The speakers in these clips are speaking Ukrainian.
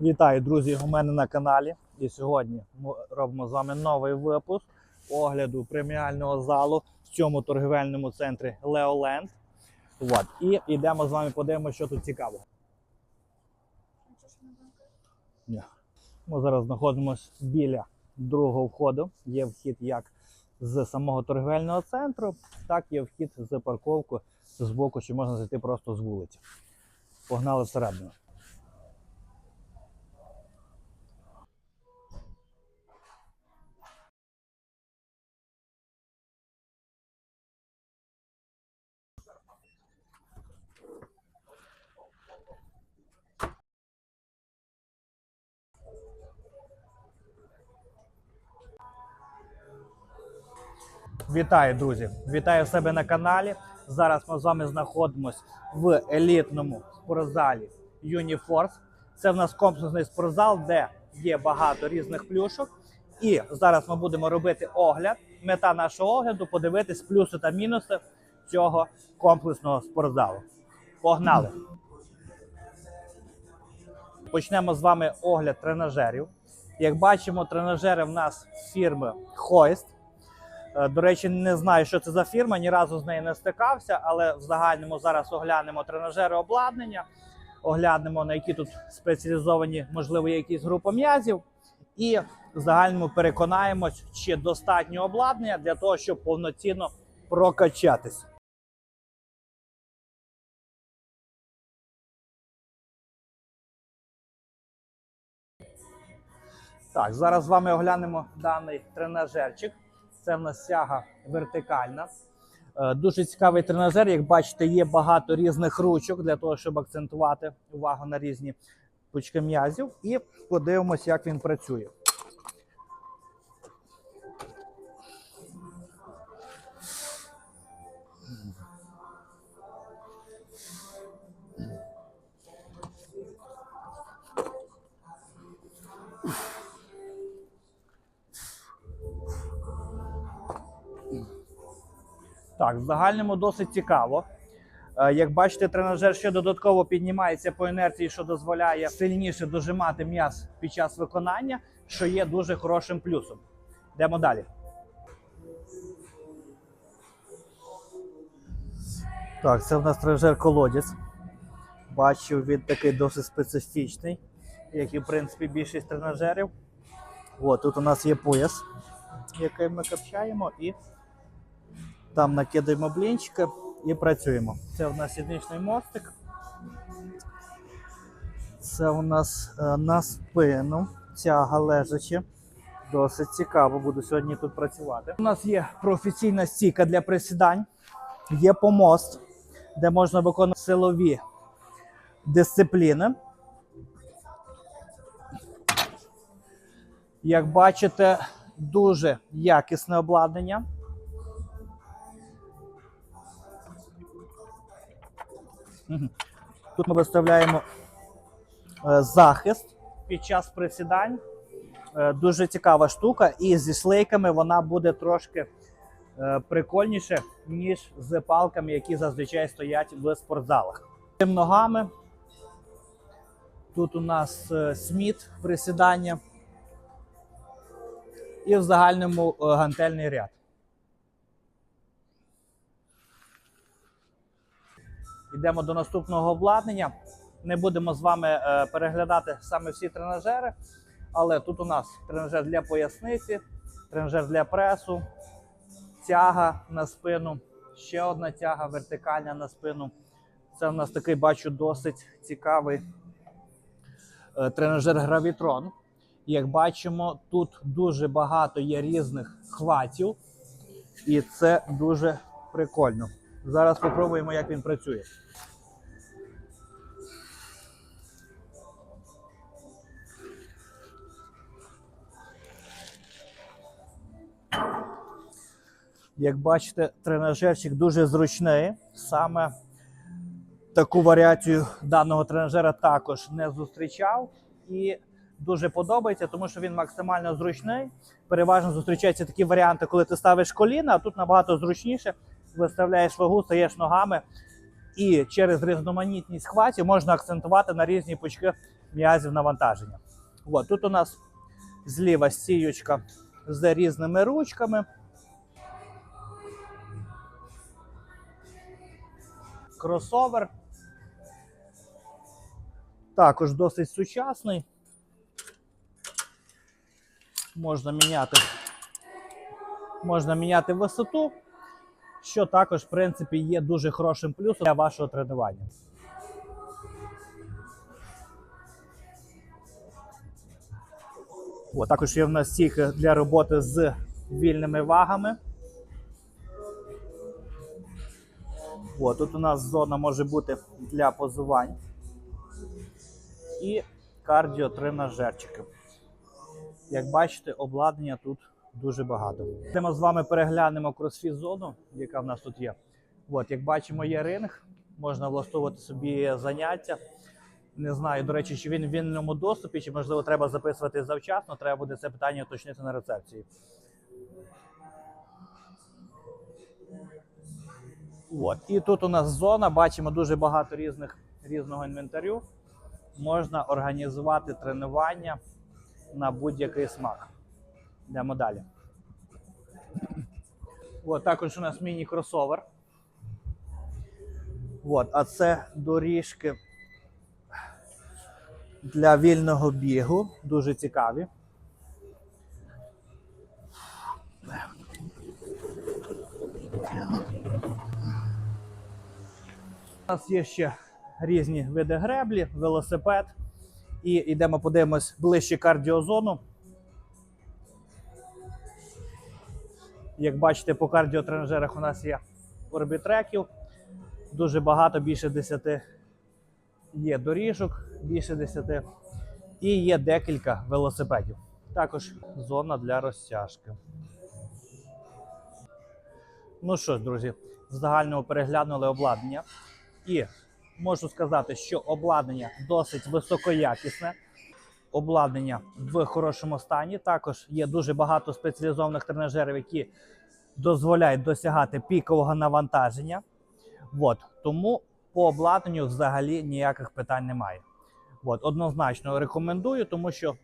Вітаю, друзі, у мене на каналі. І сьогодні ми робимо з вами новий випуск огляду преміального залу в цьому торгівельному центрі Леоленд. От. І йдемо з вами подивимося, що тут цікаво. Ні. Ми зараз знаходимося біля другого входу. Є вхід як з самого торгівельного центру, так і вхід з парковку з боку, що можна зайти просто з вулиці. Погнали всередину. Вітаю, друзі! Вітаю себе на каналі. Зараз ми з вами знаходимося в елітному спортзалі Uniforce. Це в нас комплексний спортзал, де є багато різних плюшок. І зараз ми будемо робити огляд. Мета нашого огляду подивитись плюси та мінуси цього комплексного спортзалу. Погнали! Почнемо з вами огляд тренажерів. Як бачимо, тренажери в нас фірми Hoist. Е, До речі, не знаю, що це за фірма, ні разу з нею не стикався, але в загальному зараз оглянемо тренажери обладнання, оглянемо на які тут спеціалізовані, можливо, якісь групи м'язів, і в загальному переконаємось, чи достатньо обладнання для того, щоб повноцінно прокачатись. Так, зараз з вами оглянемо даний тренажерчик. Це в нас сяга вертикальна. Е, Дуже цікавий тренажер. Як бачите, є багато різних ручок для того, щоб акцентувати увагу на різні пучки м'язів. І подивимося, як він працює. Так, в загальному досить цікаво. Е, Як бачите, тренажер ще додатково піднімається по інерції, що дозволяє сильніше дожимати м'яз під час виконання, що є дуже хорошим плюсом. Йдемо далі. Так, це в нас тренажер колодязь. Бачу, він такий досить специфічний, як і в принципі більшість тренажерів. От, тут у нас є пояс, який ми качаємо, і там накидаємо блінчики і працюємо. Це у нас сідничний мостик. Це у нас е, на спину тяга лежачи. Досить цікаво, буду сьогодні тут працювати. У нас є професійна стійка для присідань, є помост, де можна виконувати силові дисципліни. Як бачите, дуже якісне обладнання. Тут ми виставляємо е, захист під час присідань. Е, Дуже цікава штука, і зі шлейками вона буде трошки е, прикольніше, ніж з палками, які зазвичай стоять в спортзалах. Цим ногами. Тут у нас сміт присідання. І в загальному гантельний ряд. Йдемо до наступного обладнання. Не будемо з вами е, переглядати саме всі тренажери, але тут у нас тренажер для поясниці, тренажер для пресу, тяга на спину, ще одна тяга вертикальна на спину. Це у нас такий, бачу, досить цікавий е, тренажер Гравітрон. Як бачимо, тут дуже багато є різних хватів, і це дуже прикольно. Зараз спробуємо, як він працює. Як бачите, тренажерчик дуже зручний. Саме таку варіацію даного тренажера також не зустрічав. І дуже подобається, тому що він максимально зручний. Переважно зустрічаються такі варіанти, коли ти ставиш коліна, а тут набагато зручніше. Виставляєш вагу, стаєш ногами І через різноманітність хватів можна акцентувати на різні пучки м'язів навантаження. От, тут у нас зліва стіючка з різними ручками. Кросовер. Також досить сучасний. Можна міняти, можна міняти висоту, що також, в принципі, є дуже хорошим плюсом для вашого тренування. О, також є в нас стійки для роботи з вільними вагами. О, тут у нас зона може бути для позувань і кардіотренажерчики. Як бачите, обладнання тут дуже багато. Ми з вами переглянемо кросфіт зону, яка в нас тут є. От, як бачимо, є ринг, можна влаштовувати собі заняття. Не знаю, до речі, чи він в вільному доступі, чи можливо треба записувати завчасно. Треба буде це питання уточнити на рецепції. От. І тут у нас зона, бачимо дуже багато різних, різного інвентарю. Можна організувати тренування на будь-який смак. Йдемо далі. От, також у нас міні-кросовер. От, а це доріжки для вільного бігу. Дуже цікаві. У нас є ще різні види греблі, велосипед. І йдемо подивимось ближче кардіозону. Як бачите, по кардіотренажерах у нас є орбітреків. Дуже багато, більше 10 є доріжок, більше 10. І є декілька велосипедів. Також зона для розтяжки. Ну що ж, друзі, в загальному переглянули обладнання. І можу сказати, що обладнання досить високоякісне. Обладнання в хорошому стані. Також є дуже багато спеціалізованих тренажерів, які дозволяють досягати пікового навантаження. От. Тому по обладнанню взагалі ніяких питань немає. От. Однозначно рекомендую, тому що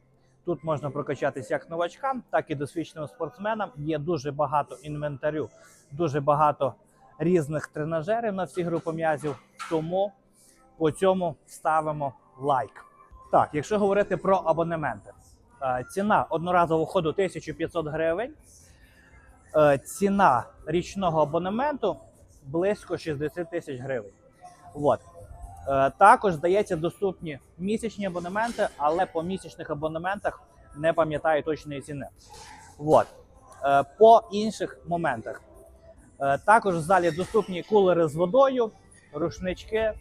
тут можна прокачатися як новачкам, так і досвідченим спортсменам. Є дуже багато інвентарю, дуже багато різних тренажерів на всі групи м'язів. Тому по цьому ставимо лайк. Так, якщо говорити про абонементи, е, ціна одноразового входу 1500 гривень. Е, Ціна річного абонементу близько 60 тисяч гривень. От. Е, Також здається доступні місячні абонементи, але по місячних абонементах не пам'ятаю точної ціни. От. По інших моментах. Також в залі доступні кулери з водою, рушнички.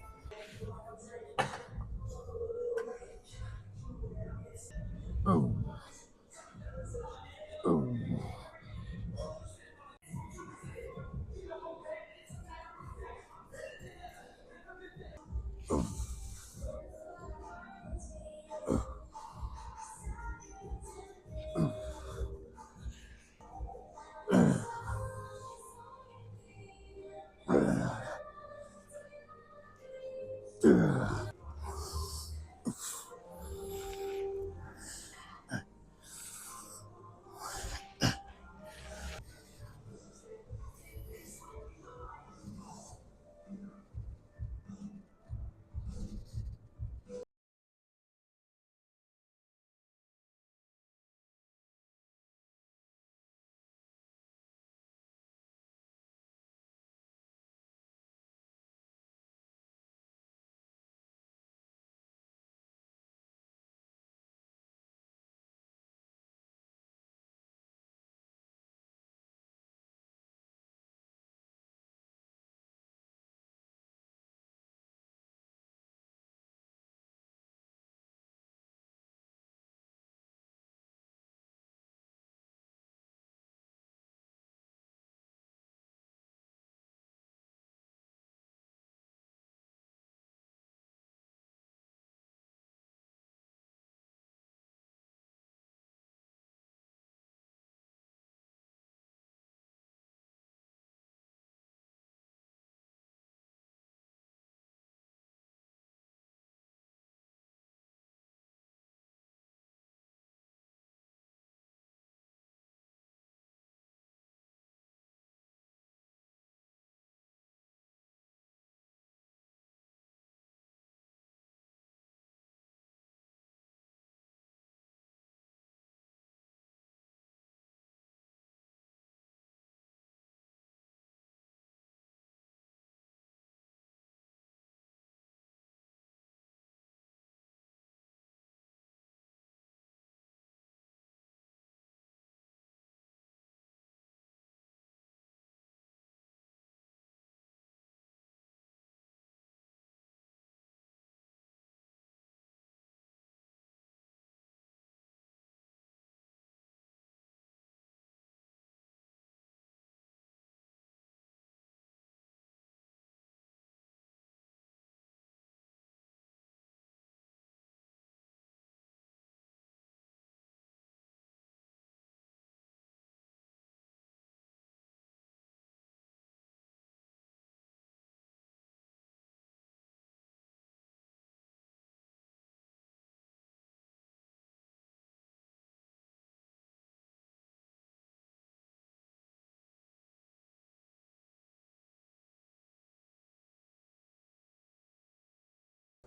ừ. Ừ. Yeah.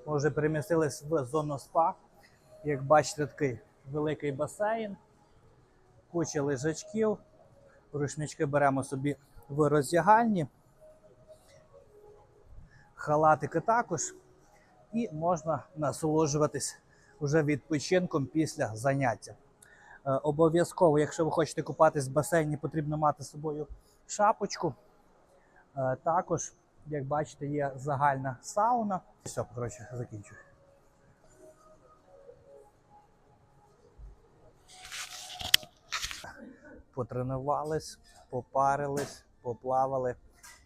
Ми вже перемістились в зону спа. Як бачите, такий великий басейн, куча лежачків. Рушнички беремо собі в роздягальні. Халатики також. І можна насолоджуватись уже відпочинком після заняття. Е, Обов'язково, якщо ви хочете купатись в басейні, потрібно мати з собою шапочку. Е, Також, як бачите, є загальна сауна. Все, коротше, закінчую. Потренувались, попарились, поплавали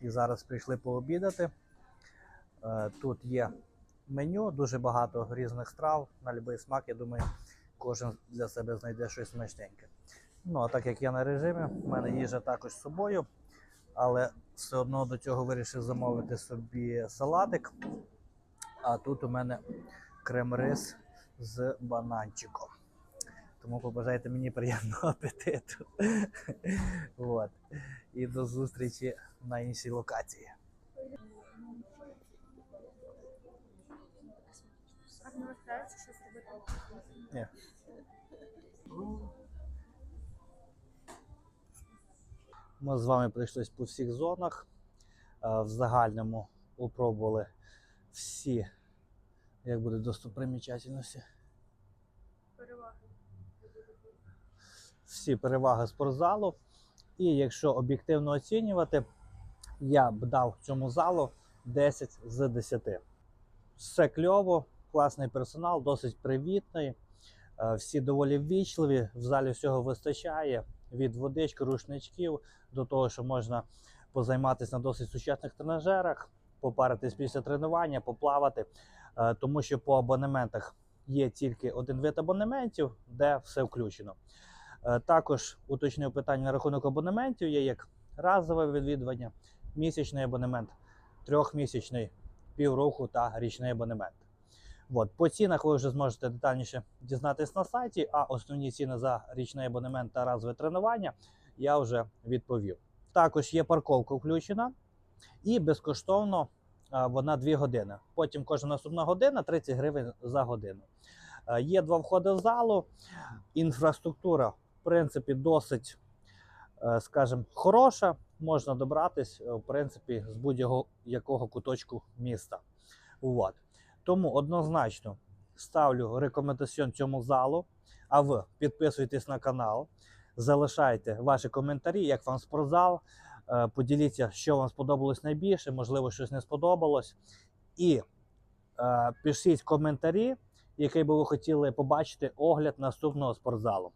і зараз прийшли пообідати. Е, Тут є меню, дуже багато різних страв на будь-який смак. Я думаю, кожен для себе знайде щось смачненьке. Ну, а так як я на режимі, в мене їжа також з собою, але все одно до цього вирішив замовити собі салатик. А тут у мене крем-рис з бананчиком. Тому побажайте мені приємного апетиту. От. І до зустрічі на іншій локації. Ні. Ми з вами пройшлись по всіх зонах. Е, В загальному опробували всі, як буде достопримічательності, Переваги. всі переваги спортзалу. І якщо об'єктивно оцінювати, я б дав цьому залу 10 з 10. Все кльово, класний персонал, досить привітний. Е, Всі доволі ввічливі, в залі всього вистачає від водички, рушничків до того, що можна позайматися на досить сучасних тренажерах, попаритись після тренування, поплавати, Е, тому що по абонементах є тільки один вид абонементів, де все включено. Е, Також уточнив питання на рахунок абонементів. Є як разове відвідування, місячний абонемент, трьохмісячний, півроку та річний абонемент. От, по цінах ви вже зможете детальніше дізнатись на сайті, а основні ціни за річний абонемент та разове тренування я вже відповів. Також є парковка включена і безкоштовно вона 2 години. Потім кожна наступна година 30 гривень за годину. Е, Є два входи в залу. Інфраструктура, в принципі, досить, е, скажімо, хороша. Можна добратись, е, в принципі, з будь-якого якого куточку міста. От. Тому однозначно ставлю рекомендаціон цьому залу. А ви підписуйтесь на канал, залишайте ваші коментарі, як вам спортзал. Е, Поділіться, що вам сподобалось найбільше, можливо, щось не сподобалось. І е, пишіть коментарі, який би ви хотіли побачити огляд наступного спортзалу.